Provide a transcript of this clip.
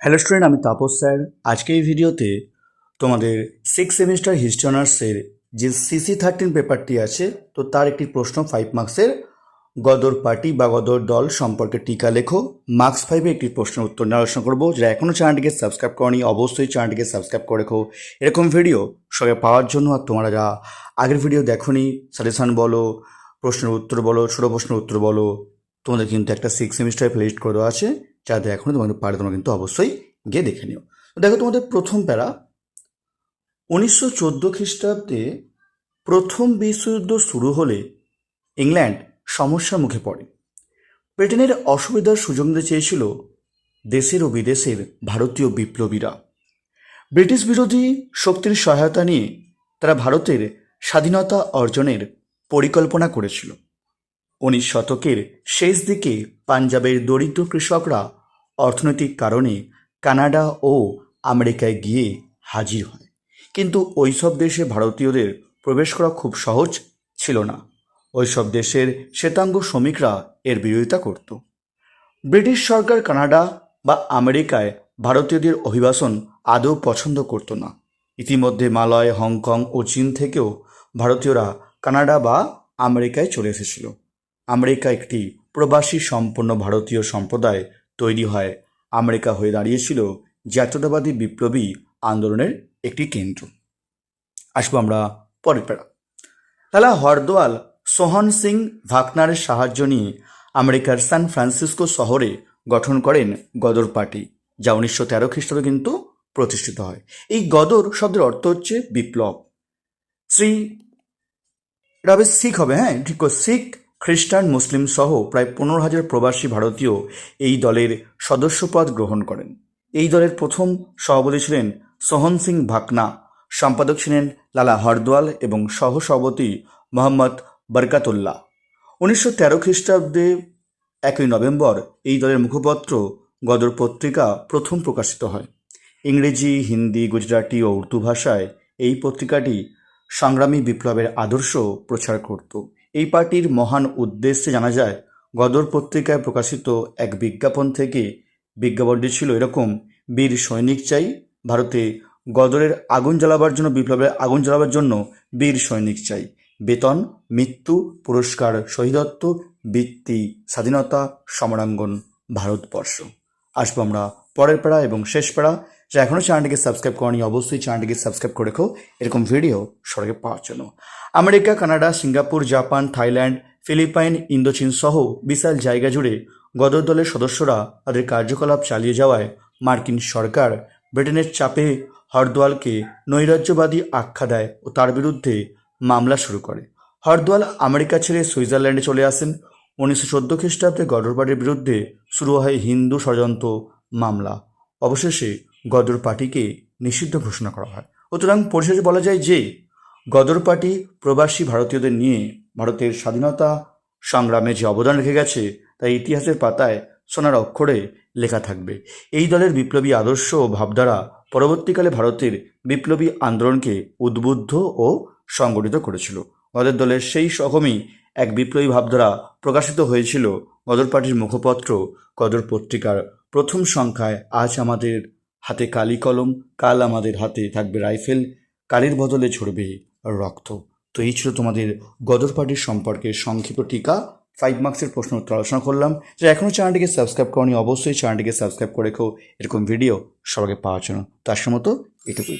Hello student আমি Tapas sir. আজকে এই ভিডিওতে তোমাদের সিক্স সেমিস্টার হিস্ট্রি অনার্সের যে সিসি থার্টিন পেপারটি আছে, তো তার একটি প্রশ্ন ফাইভ মার্কসের গদর পার্টি বা গদর দল সম্পর্কে টিকা লেখো। মার্কস ফাইভে একটি প্রশ্নের উত্তর নিয়ে করব। যারা এখনও চ্যানেলটিকে সাবস্ক্রাইব করনি, অবশ্যই চ্যানেলটিকে সাবস্ক্রাইব করে রেখো। এরকম ভিডিও সবাই পাওয়ার জন্য আর তোমরা যা আগের ভিডিও দেখোনি সাজেশান বলো, প্রশ্নের উত্তর বলো, ছোটো প্রশ্নের উত্তর বলো, তোমাদের কিন্তু একটা সিক্স সেমিস্টার প্লেলিস্ট করে দেওয়া আছে। যাতে এখনও তোমাদের পারে তোমরা কিন্তু অবশ্যই গিয়ে দেখে নিও। দেখো তোমাদের প্রথম প্যারা, উনিশশো চোদ্দ খ্রিস্টাব্দে প্রথম বিশ্বযুদ্ধ শুরু হলে ইংল্যান্ড সমস্যার মুখে পড়ে। ব্রিটেনের অসুবিধার সুযোগ নিতে চেয়েছিল দেশের ও বিদেশের ভারতীয় বিপ্লবীরা। ব্রিটিশ বিরোধী শক্তির সহায়তা নিয়ে তারা ভারতের স্বাধীনতা অর্জনের পরিকল্পনা করেছিল। উনিশ শতকের শেষ দিকে পাঞ্জাবের দরিদ্র কৃষকরা অর্থনৈতিক কারণে কানাডা ও আমেরিকায় গিয়ে হাজির হয়। কিন্তু ওইসব দেশে ভারতীয়দের প্রবেশ করা খুব সহজ ছিল না। ওইসব দেশের শ্বেতাঙ্গ শ্রমিকরা এর বিরোধিতা করত। ব্রিটিশ সরকার কানাডা বা আমেরিকায় ভারতীয়দের অভিবাসন আদৌ পছন্দ করত না। ইতিমধ্যে মালয়, হংকং ও চীন থেকেও ভারতীয়রা কানাডা বা আমেরিকায় চলে এসেছিল। আমেরিকা একটি প্রবাসী সম্পন্ন ভারতীয় সম্প্রদায় তৈরি হয়। আমেরিকা হয়ে দাঁড়িয়েছিল জাতীয়তাবাদী বিপ্লবী আন্দোলনের একটি কেন্দ্র। আসব আমরা পরের পেড়া লালা হরদোয়াল সোহন সিং ভাকনারের সাহায্য নিয়ে আমেরিকার সান ফ্রান্সিসকো শহরে গঠন করেন গদর পার্টি, যা উনিশশো তেরো খ্রিস্টাব্দে কিন্তু প্রতিষ্ঠিত হয়। এই গদর শব্দের অর্থ হচ্ছে বিপ্লব। শ্রী এটা হবে শিখ হবে হ্যাঁ? ঠিক শিখ খ্রিস্টান, মুসলিম সহ প্রায় পনেরো হাজার প্রবাসী ভারতীয় এই দলের সদস্যপদ গ্রহণ করেন। এই দলের প্রথম সভাপতি ছিলেন সোহন সিং ভাকনা, সম্পাদক ছিলেন লালা হরদোয়াল এবং সহ সভাপতি মোহাম্মদ বরকাতুল্লাহ। উনিশশো তেরো খ্রিস্টাব্দে একই নভেম্বর এই দলের মুখপত্র গদর পত্রিকা প্রথম প্রকাশিত হয়। ইংরেজি, হিন্দি, গুজরাটি ও উর্দু ভাষায় এই পত্রিকাটি সংগ্রামী বিপ্লবের আদর্শ প্রচার করত। এই পার্টির মহান উদ্দেশ্যে জানা যায়, গদর পত্রিকায় প্রকাশিত এক বিজ্ঞাপন থেকে বিজ্ঞাপনটি ছিল এরকম, বীর সৈনিক চাই, ভারতে গদরের আগুন জ্বালাবার জন্য, বিপ্লবের আগুন জ্বালাবার জন্য বীর সৈনিক চাই। বেতন, মৃত্যু, পুরস্কার শহীদত্ব বৃত্তি, স্বাধীনতা, সমরাঙ্গন, ভারতবর্ষ। আসব আমরা পরের পাড়া এবং শেষ পাড়া যা এখনও চ্যানেলটিকে সাবস্ক্রাইব করনি, অবশ্যই চ্যানেলটিকে সাবস্ক্রাইব করে রেখো। এরকম ভিডিও সরকারে পাওয়ার জন্য। America, Canada, Singapore, Japan, Thailand, Philippines, ইন্দোচীন সহ বিশাল জায়গা জুড়ে গদর দলের সদস্যরা তাদের কার্যকলাপ চালিয়ে যাওয়ায় মার্কিন সরকার ব্রিটেনের চাপে হরদোয়ালকে নৈরাজ্যবাদী আখ্যা দেয় ও তার বিরুদ্ধে মামলা শুরু করে। হরদোয়াল আমেরিকা ছেড়ে সুইজারল্যান্ডে চলে আসেন। উনিশশো চোদ্দ খ্রিস্টাব্দে পার্টির বিরুদ্ধে শুরু হয় হিন্দু ষড়যন্ত্র মামলা। অবশেষে গদর পার্টিকে নিষিদ্ধ ঘোষণা করা হয়। সুতরাং পরিশেষে বলা যায় যে, গদর পার্টি প্রবাসী ভারতীয়দের নিয়ে ভারতের স্বাধীনতা সংগ্রামে যে অবদান রেখে গেছে, তা ইতিহাসের পাতায় সোনার অক্ষরে লেখা থাকবে। এই দলের বিপ্লবী আদর্শ ও ভাবধারা পরবর্তীকালে ভারতের বিপ্লবী আন্দোলনকে উদ্বুদ্ধ ও সংগঠিত করেছিল। গদর দলের সেই রকমই এক বিপ্লবী ভাবধারা প্রকাশিত হয়েছিল গদর পার্টির মুখপত্র গদর পত্রিকার প্রথম সংখ্যায়। আজ আমাদের হাতে কালি কলম, কাল আমাদের হাতে থাকবে রাইফেল, কালের বদলে ছড়বে রক্ত। তো এই ছিল তোমাদের গদর পার্টির সম্পর্কে সংক্ষিপ্ত টিকা। ফাইভ মার্কসের প্রশ্ন উত্তর আলোচনা করলাম। যে এখনও চ্যানেলটিকে সাবস্ক্রাইব করনি, অবশ্যই চ্যানেলটিকে সাবস্ক্রাইব করে রেখো। এরকম ভিডিও সবাইকে পাওয়ার জন্য। তার মতো এটুকুই।